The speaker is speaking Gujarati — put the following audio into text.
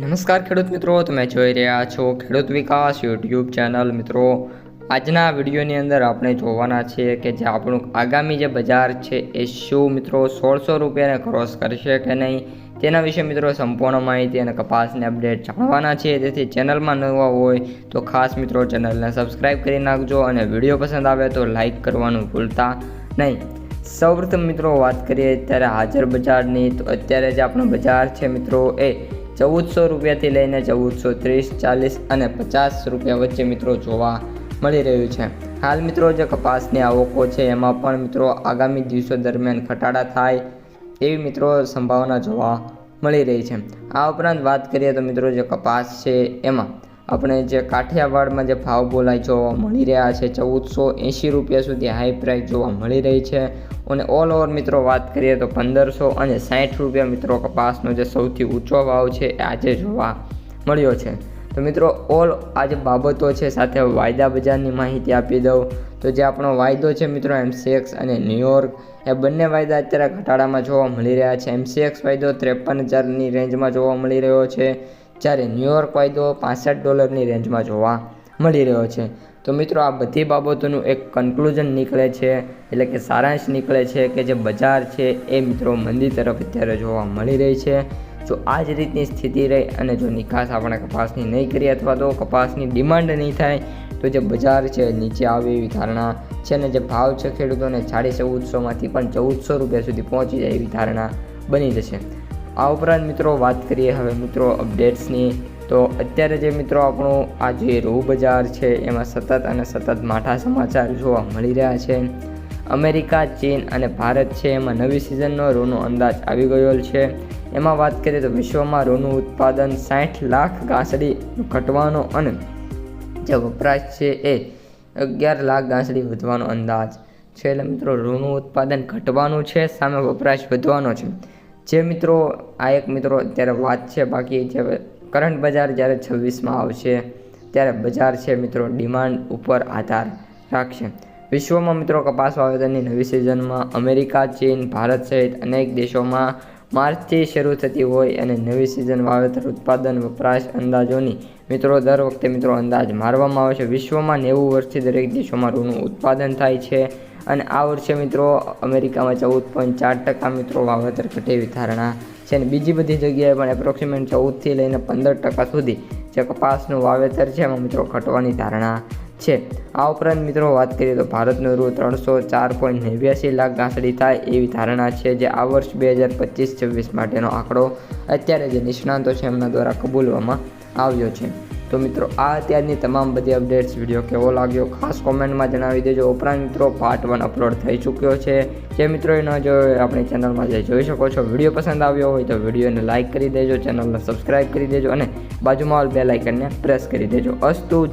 નમસ્કાર ખેડૂત મિત્રો, તમે જોઈ રહ્યા છો ખેડૂત વિકાસ યુટ્યુબ ચેનલ. મિત્રો, આજના વિડીયોની અંદર આપણે જોવાના છીએ કે જે આપણું આગામી જે બજાર છે એ શું મિત્રો, સોળસો રૂપિયાને ક્રોસ કરશે કે નહીં? તેના વિશે મિત્રો સંપૂર્ણ માહિતી અને કપાસની અપડેટ જાણવાના છીએ. તેથી ચેનલમાં નવા હોય તો ખાસ મિત્રો ચેનલને સબસ્ક્રાઈબ કરી નાખજો અને વીડિયો પસંદ આવે તો લાઇક કરવાનું ભૂલતા નહીં. સૌપ્રથમ મિત્રો વાત કરીએ અત્યારે હાજર બજારની. તો અત્યારે જે આપણું બજાર છે મિત્રો એ ચૌદસો રૂપિયાથી લઈને ચૌદસો ત્રીસ, ચાલીસ અને પચાસ રૂપિયા વચ્ચે મિત્રો જોવા મળી રહ્યું છે. હાલ મિત્રો જે કપાસની આવકો છે, એમાં પણ મિત્રો આગામી દિવસો દરમિયાન ઘટાડા થાય એવી મિત્રો સંભાવના જોવા મળી રહી છે. આ ઉપરાંત વાત કરીએ તો મિત્રો જે કપાસ છે, એમાં આપણે જે કાઠિયાવાડમાં જે ભાવ બોલાય જોવા મળી રહ્યા છે, ચૌદસો એંશી રૂપિયા સુધી હાઈ પ્રાઇસ જોવા મળી રહી છે. અને ઓલ ઓવર મિત્રો વાત કરીએ તો પંદરસો અને સાઠ રૂપિયા મિત્રો કપાસનો જે સૌથી ઊંચો ભાવ છે એ આજે જોવા મળ્યો છે. તો મિત્રો ઓલ આ જે બાબતો છે સાથે વાયદા બજારની માહિતી આપી દઉં. તો જે આપણો વાયદો છે મિત્રો એમસીએક્સ અને ન્યુયોર્ક એ બંને વાયદા અત્યારે ઘટાડામાં જોવા મળી રહ્યા છે. એમસીએક્સ વાયદો ત્રેપન હજારની રેન્જમાં જોવા મળી રહ્યો છે. જ્યારે ન્યુયોર્ક વાયદો પાસઠ ડોલરની રેન્જમાં જોવા મળી રહ્યો છે. તો મિત્રો, આ બધી બાબતોનું એક કન્ક્લુઝન નીકળે છે, એટલે કે સારાંશ નીકળે છે કે જે બજાર છે એ મિત્રો મંદી તરફ અત્યારે જોવા મળી રહી છે. જો આ જ રીતની સ્થિતિ રહી અને જો નિકાસ આપણે કપાસની નહીં કરીએ અથવા તો કપાસની ડિમાન્ડ નહીં થાય, તો જે બજાર છે નીચે આવે એવી ધારણા છે અને જે ભાવ છે ખેડૂતોને સાડી ચૌદસોમાંથી પણ ચૌદસો રૂપિયા સુધી પહોંચી જાય એવી ધારણા બની જશે. આ ઉપરાંત મિત્રો વાત કરીએ હવે મિત્રો અપડેટ્સની તો અત્યારે જે મિત્રો આપણું આ જે રૂ બજાર છે, એમાં સતત અને સતત માઠા સમાચાર જોવા મળી રહ્યા છે. અમેરિકા, ચીન અને ભારત છે, એમાં નવી સિઝનનો રૂનો અંદાજ આવી ગયો છે. એમાં વાત કરીએ તો વિશ્વમાં રૂનું ઉત્પાદન સાઠ લાખ ગાંસડી ઘટવાનો અને જે વપરાશ છે એ અગિયાર લાખ ગાંસડી વધવાનો અંદાજ છે. એટલે મિત્રો, રૂનું ઉત્પાદન ઘટવાનું છે, સામે વપરાશ વધવાનો છે. જે મિત્રો, આ એક મિત્રો અત્યારે વાત છે, બાકી જે કરંટ બજાર જ્યારે છવ્વીસમાં આવશે, ત્યારે બજાર છે મિત્રો ડિમાન્ડ ઉપર આધાર રાખશે. વિશ્વમાં મિત્રો કપાસ વાવેતરની નવી સિઝનમાં અમેરિકા, ચીન, ભારત સહિત અનેક દેશોમાં માર્ચથી શરૂ થતી હોય અને નવી સિઝન વાવેતર ઉત્પાદન વપરાશ અંદાજોની મિત્રો, દર વખતે મિત્રો અંદાજ મારવામાં આવે છે. વિશ્વમાં નેવું વર્ષથી દરેક દેશોમાં રૂનું ઉત્પાદન થાય છે અને આ વર્ષે મિત્રો અમેરિકામાં ચૌદ પોઈન્ટ ચાર ટકા મિત્રો વાવેતર ઘટે એવી ધારણા છે અને બીજી બધી જગ્યાએ પણ એપ્રોક્સિમેટ ચૌદથી લઈને પંદર ટકા સુધી જે કપાસનું વાવેતર છે એમાં મિત્રો ઘટવાની ધારણા છે. આ ઉપરાંત મિત્રો વાત કરીએ તો ભારતનું રૂ ત્રણસો ચાર પોઈન્ટ નેવ્યાસી લાખ ઘાસડી થાય એવી ધારણા છે જે આ વર્ષ બે હજાર પચીસ છવ્વીસ માટેનો આંકડો અત્યારે જે નિષ્ણાંતો છે એમના દ્વારા કબૂલવામાં આવ્યો છે. તો મિત્રો, આ અત્યારની તમામ બધી અપડેટ્સ વીડિયો કેવો લાગ્યો ખાસ કોમેન્ટમાં જણાવી દેજો. ઉપરાંત મિત્રો પાર્ટ વન અપલોડ થઈ ચૂક્યો છે. જે મિત્રોએ ન જોયો આપણી ચેનલમાં જે જોઈ શકો છો. વીડિયો પસંદ આવ્યો હોય તો વિડીયોને લાઇક કરી દેજો ચેનલને સબસ્ક્રાઇબ કરી દેજો અને બાજુમાં બે લાઇકનને પ્રેસ કરી દેજો. અસ્તુ